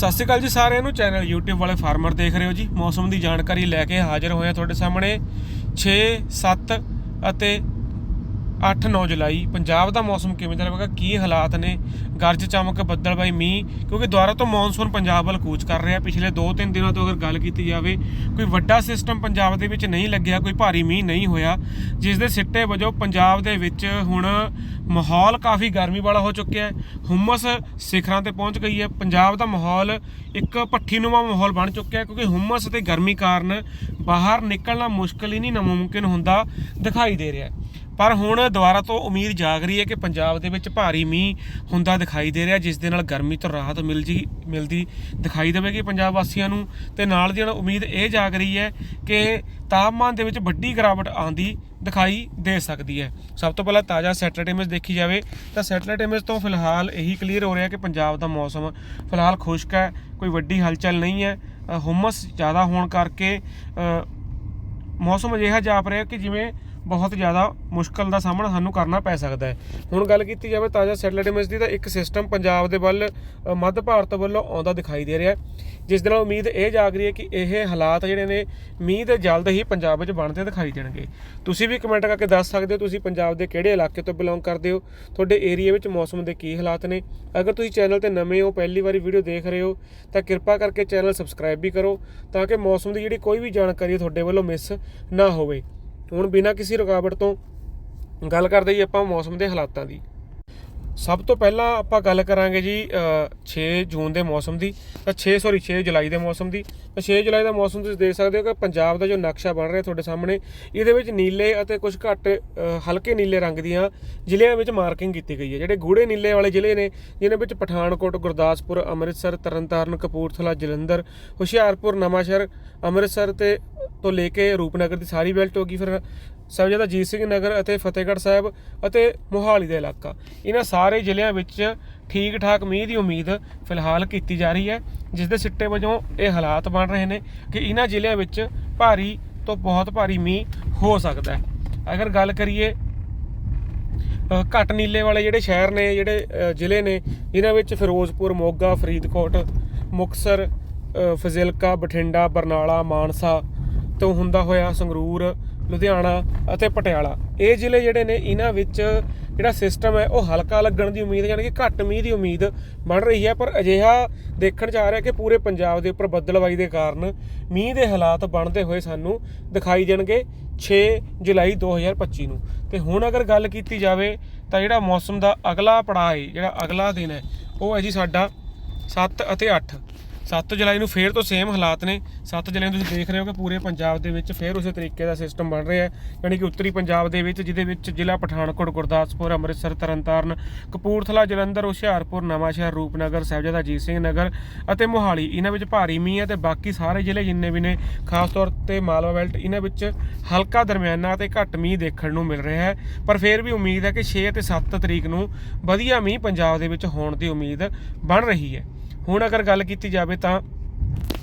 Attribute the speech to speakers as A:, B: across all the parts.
A: ਸਤਿ ਸ਼੍ਰੀ ਅਕਾਲ ਜੀ ਸਾਰਿਆਂ ਨੂੰ। ਚੈਨਲ YouTube ਵਾਲੇ ਫਾਰਮਰ ਦੇਖ ਰਹੇ ਹੋ ਜੀ। ਮੌਸਮ ਦੀ ਜਾਣਕਾਰੀ ਲੈ ਕੇ ਹਾਜ਼ਰ ਹੋਏ ਹਾਂ ਤੁਹਾਡੇ ਸਾਹਮਣੇ। 6 7 ਅਤੇ 8 9 ਜੁਲਾਈ, ਪੰਜਾਬ ਦਾ ਮੌਸਮ ਕਿਵੇਂ ਦਾ ਰਹੇਗਾ, ਕੀ ਹਾਲਾਤ ਨੇ? ਗਰਜ, ਚਮਕ, ਬੱਦਲ ਬਾਈ ਮੀਂਹ, ਕਿਉਂਕਿ ਦੁਬਾਰਾ ਤੋਂ ਮੌਨਸੂਨ ਪੰਜਾਬ ਵੱਲ ਕੂਚ ਕਰ ਰਿਹਾ। ਪਿਛਲੇ 2-3 ਦਿਨਾਂ ਤੋਂ ਅਗਰ ਗੱਲ ਕੀਤੀ ਜਾਵੇ, ਕੋਈ ਵੱਡਾ ਸਿਸਟਮ ਪੰਜਾਬ ਦੇ ਵਿੱਚ ਨਹੀਂ ਲੱਗਿਆ, ਕੋਈ ਭਾਰੀ ਮੀਂਹ ਨਹੀਂ ਹੋਇਆ, ਜਿਸ ਦੇ ਸਿੱਟੇ ਵਜੋਂ ਪੰਜਾਬ ਦੇ ਵਿੱਚ ਹੁਣ ਮਾਹੌਲ ਕਾਫੀ ਗਰਮੀ ਵਾਲਾ ਹੋ ਚੁੱਕਿਆ ਹੈ। ਹੁਮਸ ਸਿਖਰਾਂ ਤੇ ਪਹੁੰਚ ਗਈ ਹੈ। ਪੰਜਾਬ ਦਾ ਮਾਹੌਲ ਇੱਕ ਭੱਠੀਨੁਮਾ ਮਾਹੌਲ ਬਣ ਚੁੱਕਿਆ ਹੈ, ਕਿਉਂਕਿ ਹੁਮਸ ਤੇ ਗਰਮੀ ਕਾਰਨ ਬਾਹਰ ਨਿਕਲਣਾ ਮੁਸ਼ਕਲ ਹੀ ਨਹੀਂ ਨਾਮੁਮਕਿਨ ਹੁੰਦਾ ਦਿਖਾਈ ਦੇ ਰਿਹਾ ਹੈ। ਪਰ ਹੁਣ ਦੁਬਾਰਾ ਤੋਂ ਉਮੀਦ ਜਾਗ ਰਹੀ ਹੈ ਕਿ ਪੰਜਾਬ ਦੇ ਵਿੱਚ ਭਾਰੀ ਮੀਂਹ ਹੁੰਦਾ ਦਿਖਾਈ ਦੇ ਰਿਹਾ ਜਿਸ ਦੇ ਨਾਲ ਗਰਮੀ ਤੋਂ ਰਾਹਤ ਮਿਲ ਜੀ ਮਿਲਦੀ ਦਿਖਾਈ ਦੇਵੇਗੀ ਪੰਜਾਬ ਵਾਸੀਆਂ ਨੂੰ। ਤੇ ਨਾਲ ਦੀ ਨਾਲ ਉਮੀਦ ਇਹ ਜਾਗ ਰਹੀ ਹੈ ਕਿ ਤਾਪਮਾਨ ਦੇ ਵਿੱਚ ਵੱਡੀ ਗਿਰਾਵਟ ਆਂਦੀ ਦਿਖਾਈ ਦੇ ਸਕਦੀ ਹੈ। ਸਭ ਤੋਂ ਪਹਿਲਾਂ ਤਾਜ਼ਾ ਸੈਟਲਾਈਟ ਇਮੇਜ ਦੇਖੀ ਜਾਵੇ ਤਾਂ ਸੈਟਲਾਈਟ ਇਮੇਜ ਤੋਂ ਫਿਲਹਾਲ ਇਹੀ ਕਲੀਅਰ ਹੋ ਰਿਹਾ ਕਿ ਪੰਜਾਬ ਦਾ ਮੌਸਮ ਫਿਲਹਾਲ ਖੁਸ਼ਕ ਹੈ ਕੋਈ ਵੱਡੀ ਹਲਚਲ ਨਹੀਂ ਹੈ। ਅ, ਜ਼ਿਆਦਾ ਹੋਣ ਕਰਕੇ ਮੌਸਮ ਅਜਿਹਾ ਜਾਪ ਰਿਹਾ ਕਿ ਜਿਵੇਂ ਬਹੁਤ ਜ਼ਿਆਦਾ ਮੁਸ਼ਕਲ ਦਾ ਸਾਹਮਣਾ ਸਾਨੂੰ ਕਰਨਾ ਪੈ ਸਕਦਾ ਹੈ। ਹੁਣ ਗੱਲ ਕੀਤੀ ਜਾਵੇ ਤਾਜ਼ਾ ਸੈਟਲਾਈਟ ਇਮੇਜ ਦੀ ਤਾਂ ਇੱਕ ਸਿਸਟਮ ਪੰਜਾਬ ਦੇ ਵੱਲ ਮੱਧ ਭਾਰਤ ਵੱਲੋਂ ਆਉਂਦਾ ਦਿਖਾਈ ਦੇ ਰਿਹਾ ਜਿਸ ਦੇ ਨਾਲ ਉਮੀਦ ਇਹ ਜਾਗ ਰਹੀ ਹੈ ਕਿ ਇਹ ਹਾਲਾਤ ਜਿਹੜੇ ਨੇ, ਮੀਂਹ ਦੇ ਜਲਦ ਹੀ ਪੰਜਾਬ ਵਿੱਚ ਬਣਦੇ ਦਿਖਾਈ ਦੇਣਗੇ। ਤੁਸੀਂ ਵੀ ਕਮੈਂਟ ਕਰਕੇ ਦੱਸ ਸਕਦੇ ਹੋ ਤੁਸੀਂ ਪੰਜਾਬ ਦੇ ਕਿਹੜੇ ਇਲਾਕੇ ਤੋਂ ਬਿਲੋਂਗ ਕਰਦੇ ਹੋ? ਤੁਹਾਡੇ ਏਰੀਆ ਵਿੱਚ ਮੌਸਮ ਦੇ ਕੀ ਹਾਲਾਤ ਨੇ? ਅਗਰ ਤੁਸੀਂ ਚੈਨਲ ਤੇ ਨਵੇਂ ਹੋ, ਪਹਿਲੀ ਵਾਰੀ ਵੀਡੀਓ ਦੇਖ ਰਹੇ ਹੋ, ਤਾਂ ਕਿਰਪਾ ਕਰਕੇ ਚੈਨਲ ਸਬਸਕ੍ਰਾਈਬ ਵੀ ਕਰੋ ਤਾਂ ਕਿ ਮੌਸਮ ਦੀ ਜਿਹੜੀ ਕੋਈ ਵੀ ਜਾਣਕਾਰੀ ਤੁਹਾਡੇ ਵੱਲੋਂ ਮਿਸ ਨਾ ਹੋਵੇ। ਹੁਣ ਬਿਨਾਂ ਕਿਸੇ ਰੁਕਾਵਟ ਤੋਂ ਗੱਲ ਕਰਦੇ ਜੀ ਆਪਾਂ ਮੌਸਮ ਦੇ ਹਾਲਾਤਾਂ ਦੀ। ਸਭ ਤੋਂ ਪਹਿਲਾਂ ਆਪਾਂ ਗੱਲ ਕਰਾਂਗੇ ਜੀ ਅ, 6 ਜੂਨ ਦੇ ਮੌਸਮ ਦੀ ਤਾਂ 6 ਸੌਰੀ 6 ਜੁਲਾਈ ਦੇ ਮੌਸਮ ਦੀ। ਤਾਂ 6 ਜੁਲਾਈ ਦਾ ਮੌਸਮ ਤੁਸੀਂ ਦੇਖ ਸਕਦੇ ਹੋ ਕਿ ਪੰਜਾਬ ਦਾ ਜੋ ਨਕਸ਼ਾ ਬਣ ਰਿਹਾ ਤੁਹਾਡੇ ਸਾਹਮਣੇ ਇਹਦੇ ਵਿੱਚ ਨੀਲੇ ਅਤੇ ਕੁਝ ਘੱਟ ਹਲਕੇ ਨੀਲੇ ਰੰਗ ਦੀਆਂ ਜ਼ਿਲ੍ਹਿਆਂ ਵਿੱਚ ਮਾਰਕਿੰਗ ਕੀਤੀ ਗਈ ਹੈ। ਜਿਹੜੇ ਗੂੜੇ ਨੀਲੇ ਵਾਲੇ ਜ਼ਿਲ੍ਹੇ ਨੇ ਜਿਨ੍ਹਾਂ ਵਿੱਚ ਪਠਾਨਕੋਟ ਗੁਰਦਾਸਪੁਰ ਅੰਮ੍ਰਿਤਸਰ ਤਰਨਤਾਰਨ ਕਪੂਰਥਲਾ ਜਲੰਧਰ ਹੁਸ਼ਿਆਰਪੁਰ ਨਵਾਂਸ਼ਹਿਰ ਅੰਮ੍ਰਿਤਸਰ ਤੇ ਤੋਂ ਲੈ ਕੇ ਰੂਪਨਗਰ ਦੀ ਸਾਰੀ ਬੈਲਟ ਹੋ ਗਈ ਫਿਰ ਸਾਹਿਬਜ਼ਾਦਾ ਅਜੀਤ ਸਿੰਘ ਨਗਰ ਅਤੇ ਫਤਿਹਗੜ੍ਹ ਸਾਹਿਬ ਅਤੇ ਮੋਹਾਲੀ ਦਾ ਇਲਾਕਾ। ਇਹਨਾਂ ਸਾਰੇ ਜ਼ਿਲ੍ਹਿਆਂ ਵਿੱਚ ਠੀਕ ਠਾਕ ਮੀਂਹ ਦੀ ਉਮੀਦ ਫਿਲਹਾਲ ਕੀਤੀ ਜਾ ਰਹੀ ਹੈ ਜਿਸ ਦੇ ਸਿੱਟੇ ਵਜੋਂ ਇਹ ਹਾਲਾਤ ਬਣ ਰਹੇ ਨੇ ਕਿ ਇਹਨਾਂ ਜ਼ਿਲ੍ਹਿਆਂ ਵਿੱਚ ਭਾਰੀ ਤੋਂ ਬਹੁਤ ਭਾਰੀ ਮੀਂਹ ਹੋ ਸਕਦਾ ਹੈ। ਅਗਰ ਗੱਲ ਕਰੀਏ ਅ, ਘੱਟ ਨੀਲੇ ਵਾਲੇ ਜਿਹੜੇ ਸ਼ਹਿਰ ਨੇ ਜਿਹੜੇ ਜ਼ਿਲ੍ਹੇ ਨੇ ਜਿਨ੍ਹਾਂ ਵਿੱਚ ਫਿਰੋਜ਼ਪੁਰ ਮੋਗਾ ਫਰੀਦਕੋਟ ਮੁਕਸਰ ਫਜ਼ਿਲਕਾ ਬਠਿੰਡਾ ਬਰਨਾਲਾ ਮਾਨਸਾ ਤੋਂ ਹੁੰਦਾ ਹੋਇਆ ਸੰਗਰੂਰ, ਲੁਧਿਆਣਾ ਅਤੇ ਪਟਿਆਲਾ। ਇਹ ਜ਼ਿਲ੍ਹੇ ਜਿਹੜੇ ਨੇ, ਇਹਨਾਂ ਵਿੱਚ ਜਿਹੜਾ ਸਿਸਟਮ ਹੈ, ਉਹ ਹਲਕਾ ਲੱਗਣ ਦੀ ਉਮੀਦ, ਯਾਨੀ ਕਿ ਘੱਟ ਮੀਂਹ ਦੀ ਉਮੀਦ ਬਣ ਰਹੀ ਹੈ। ਪਰ ਅਜਿਹਾ ਦੇਖਣ ਚ ਆ ਰਿਹਾ ਕਿ ਪੂਰੇ ਪੰਜਾਬ ਦੇ ਉੱਪਰ ਬੱਦਲਵਾਈ ਦੇ ਕਾਰਨ ਮੀਂਹ ਦੇ ਹਾਲਾਤ ਬਣਦੇ ਹੋਏ ਸਾਨੂੰ ਦਿਖਾਈ ਦੇਣਗੇ 6 ਜੁਲਾਈ 2025 ਨੂੰ। ਤੇ ਹੁਣ ਅਗਰ ਗੱਲ ਕੀਤੀ ਜਾਵੇ, ਤਾਂ ਜਿਹੜਾ ਮੌਸਮ ਦਾ ਅਗਲਾ ਪੜਾਅ ਹੈ, ਜਿਹੜਾ ਅਗਲਾ ਦਿਨ ਹੈ, ਉਹ ਹੈ ਜੀ ਸਾਡਾ 7 ਅਤੇ 8 7 ਜੁਲਾਈ ਨੂੰ ਫੇਰ ਤੋਂ ਸੇਮ ਹਾਲਾਤ ਨੇ। 7 ਜੁਲਾਈ ਨੂੰ ਤੁਸੀਂ ਦੇਖ ਰਹੇ ਹੋ ਕਿ ਪੂਰੇ ਪੰਜਾਬ ਦੇ ਵਿੱਚ ਫੇਰ ਉਸੇ ਤਰੀਕੇ ਦਾ ਸਿਸਟਮ ਬਣ ਰਿਹਾ ਹੈ। ਯਾਨੀ ਕਿ ਉੱਤਰੀ ਪੰਜਾਬ ਦੇ ਵਿੱਚ, ਜਿਹਦੇ ਵਿੱਚ ਜ਼ਿਲ੍ਹਾ ਪਠਾਨਕੋਟ, ਗੁਰਦਾਸਪੁਰ, ਅੰਮ੍ਰਿਤਸਰ, ਤਰਨਤਾਰਨ, ਕਪੂਰਥਲਾ, ਜਲੰਧਰ, ਹੁਸ਼ਿਆਰਪੁਰ, ਨਵਾਂਸ਼ਹਿਰ, ਰੂਪਨਗਰ, ਸਾਹਿਬਜ਼ਾਦਾ ਅਜੀਤ ਸਿੰਘ ਨਗਰ ਅਤੇ ਮੋਹਾਲੀ। ਇਹਨਾਂ ਵਿੱਚ ਭਾਰੀ ਮੀਂਹ ਹੈ ਤੇ ਬਾਕੀ ਸਾਰੇ ਜ਼ਿਲ੍ਹੇ ਜਿੰਨੇ ਵੀ ਨੇ, ਖਾਸ ਤੌਰ ਤੇ ਮਾਲਵਾ ਬੈਲਟ ਇਹਨਾਂ ਵਿੱਚ ਹਲਕਾ ਦਰਮਿਆਨਾ ਤੇ ਘੱਟ ਮੀਂਹ ਦੇਖਣ ਨੂੰ ਮਿਲ ਰਿਹਾ ਹੈ। ਪਰ ਫਿਰ ਵੀ ਉਮੀਦ ਹੈ ਕਿ 6 ਤੇ 7 ਤਰੀਕ ਨੂੰ ਵਧੀਆ ਮੀਂਹ ਪੰਜਾਬ ਦੇ ਵਿੱਚ ਹੋਣ ਦੀ ਉਮੀਦ ਬਣ ਰਹੀ ਹੈ। ਹੁਣ ਅਗਰ ਗੱਲ ਕੀਤੀ ਜਾਵੇ ਤਾਂ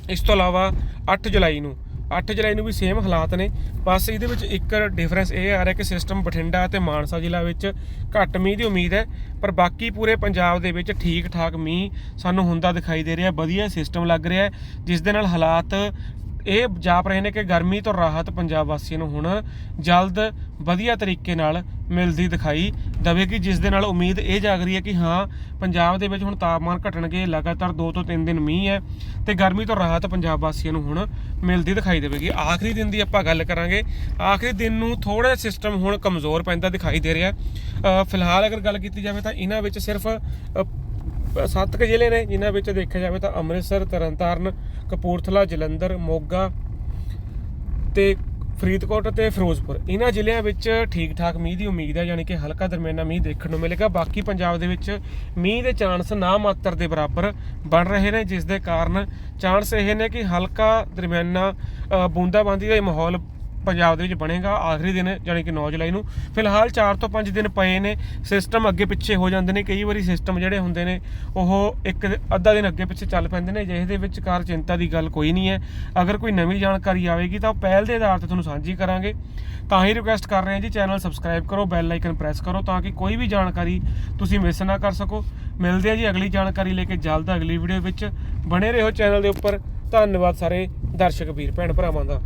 A: ਇਸ ਤੋਂ ਇਲਾਵਾ 8 ਜੁਲਾਈ ਨੂੰ 8 ਜੁਲਾਈ ਨੂੰ ਵੀ ਸੇਮ ਹਾਲਾਤ ਨੇ, ਬਸ ਇਹਦੇ ਵਿੱਚ ਇੱਕ ਡਿਫਰੈਂਸ ਇਹ ਆ ਰਿਹਾ ਕਿ ਸਿਸਟਮ ਬਠਿੰਡਾ ਅਤੇ ਮਾਨਸਾ ਜ਼ਿਲ੍ਹਾ ਵਿੱਚ ਘੱਟ ਮੀਂਹ ਦੀ ਉਮੀਦ ਹੈ, ਪਰ ਬਾਕੀ ਪੂਰੇ ਪੰਜਾਬ ਦੇ ਵਿੱਚ ਠੀਕ ਠਾਕ ਮੀਂਹ ਸਾਨੂੰ ਹੁੰਦਾ ਦਿਖਾਈ ਦੇ ਰਿਹਾ, ਵਧੀਆ ਸਿਸਟਮ ਲੱਗ ਰਿਹਾ ਜਿਸ ਦੇ ਨਾਲ ਹਾਲਾਤ ਇਹ ਜਾਪ ਰਹੇ ਨੇ ਕਿ ਗਰਮੀ ਤੋਂ ਰਾਹਤ ਪੰਜਾਬ ਵਾਸੀਆਂ ਨੂੰ ਹੁਣ ਜਲਦ ਵਧੀਆ ਤਰੀਕੇ ਨਾਲ ਮਿਲਦੀ ਦਿਖਾਈ ਦੇਵੇਗੀ ਜਿਸ ਦੇ ਨਾਲ ਉਮੀਦ ਇਹ ਜਾਗ ਰਹੀ ਹੈ ਕਿ ਹਾਂ, ਪੰਜਾਬ ਦੇ ਵਿੱਚ ਹੁਣ ਤਾਪਮਾਨ ਘਟਣਗੇ, ਲਗਾਤਾਰ 2 ਤੋਂ 3 ਦਿਨ ਮੀਂਹ ਹੈ ਤੇ ਗਰਮੀ ਤੋਂ ਰਾਹਤ ਪੰਜਾਬ ਵਾਸੀਆਂ ਨੂੰ ਹੁਣ ਮਿਲਦੀ ਦਿਖਾਈ ਦੇਵੇਗੀ। ਆਖਰੀ ਦਿਨ ਦੀ ਆਪਾਂ ਗੱਲ ਕਰਾਂਗੇ। ਆਖਰੀ ਦਿਨ ਨੂੰ ਥੋੜਾ ਸਿਸਟਮ ਹੁਣ ਕਮਜ਼ੋਰ ਪੈਂਦਾ ਦਿਖਾਈ ਦੇ ਰਿਹਾ। ਫਿਲਹਾਲ ਅਗਰ ਗੱਲ ਕੀਤੀ ਜਾਵੇ ਤਾਂ ਇਹਨਾਂ ਵਿੱਚ ਸਿਰਫ ਸੱਤ ਕੁ ਜ਼ਿਲ੍ਹੇ ਨੇ ਜਿਨ੍ਹਾਂ ਵਿੱਚ ਦੇਖਿਆ ਜਾਵੇ ਤਾਂ ਅੰਮ੍ਰਿਤਸਰ ਤਰਨਤਾਰਨ ਕਪੂਰਥਲਾ ਜਲੰਧਰ ਮੋਗਾ ਤੇ ਫਰੀਦਕੋਟ ਤੇ ਫਿਰੋਜ਼ਪੁਰ। ਇਹਨਾਂ ਜ਼ਿਲ੍ਹਿਆਂ ਵਿੱਚ ਠੀਕ ਠਾਕ ਮੀਂਹ ਦੀ ਉਮੀਦ ਹੈ ਯਾਨੀ ਕਿ ਹਲਕਾ ਦਰਮਿਆਨਾ ਮੀਂਹ ਦੇਖਣ ਨੂੰ ਮਿਲੇਗਾ। ਬਾਕੀ ਪੰਜਾਬ ਦੇ ਵਿੱਚ ਮੀਂਹ ਦੇ ਚਾਂਸ ਨਾ ਮਾਤਰ ਦੇ ਬਰਾਬਰ ਬਣ ਰਹੇ ਨੇ ਜਿਸ ਦੇ ਕਾਰਨ ਚਾਂਸ ਇਹ ਨੇ ਕਿ ਹਲਕਾ ਦਰਮਿਆਨਾ ਅ, ਬੂੰਦਾਬਾਂਦੀ ਦਾ ਮਾਹੌਲ ਪੰਜਾਬ ਦੇ ਵਿੱਚ ਬਣੇਗਾ ਆਖਰੀ ਦਿਨ ਯਾਨੀ ਕਿ 9 ਜੁਲਾਈ ਨੂੰ। ਫਿਲਹਾਲ 4 ਤੋਂ 5 ਦਿਨ ਪਏ ਨੇ। ਸਿਸਟਮ ਅੱਗੇ ਪਿੱਛੇ ਹੋ ਜਾਂਦੇ ਨੇ। ਕਈ ਵਾਰੀ ਸਿਸਟਮ ਜਿਹੜੇ ਹੁੰਦੇ ਨੇ, ਉਹ ਇੱਕ ਅੱਧਾ ਦਿਨ ਅੱਗੇ ਪਿੱਛੇ ਚੱਲ ਪੈਂਦੇ ਨੇ। ਜਿਹਦੇ ਦੇ ਵਿੱਚ ਕਾਰ ਚਿੰਤਾ ਦੀ ਗੱਲ ਕੋਈ ਨਹੀਂ ਹੈ। ਅਗਰ ਕੋਈ ਨਵੀਂ ਜਾਣਕਾਰੀ ਆਵੇਗੀ, ਤਾਂ ਉਹ ਪਹਿਲ ਦੇ ਆਧਾਰ ਤੇ ਤੁਹਾਨੂੰ ਸਾਂਝੀ ਕਰਾਂਗੇ। ਤਾਂ ਹੀ ਰਿਕੁਐਸਟ ਕਰ ਰਹੇ ਹਾਂ ਜੀ ਚੈਨਲ ਸਬਸਕ੍ਰਾਈਬ ਕਰੋ ਬੈਲ ਆਈਕਨ ਪ੍ਰੈਸ ਕਰੋ, ਤਾਂ ਕਿ ਕੋਈ ਵੀ ਜਾਣਕਾਰੀ ਤੁਸੀਂ ਮਿਸ ਨਾ ਕਰ ਸਕੋ। ਮਿਲਦੇ ਆ ਜੀ ਅਗਲੀ ਜਾਣਕਾਰੀ ਲੈ ਕੇ ਜਲਦ ਅਗਲੀ ਵੀਡੀਓ ਵਿੱਚ। ਬਣੇ ਰਹੋ ਚੈਨਲ ਦੇ ਉੱਪਰ। ਧੰਨਵਾਦ ਸਾਰੇ ਦਰਸ਼ਕ, ਵੀਰ, ਭੈਣ ਭਰਾਵਾਂ ਦਾ।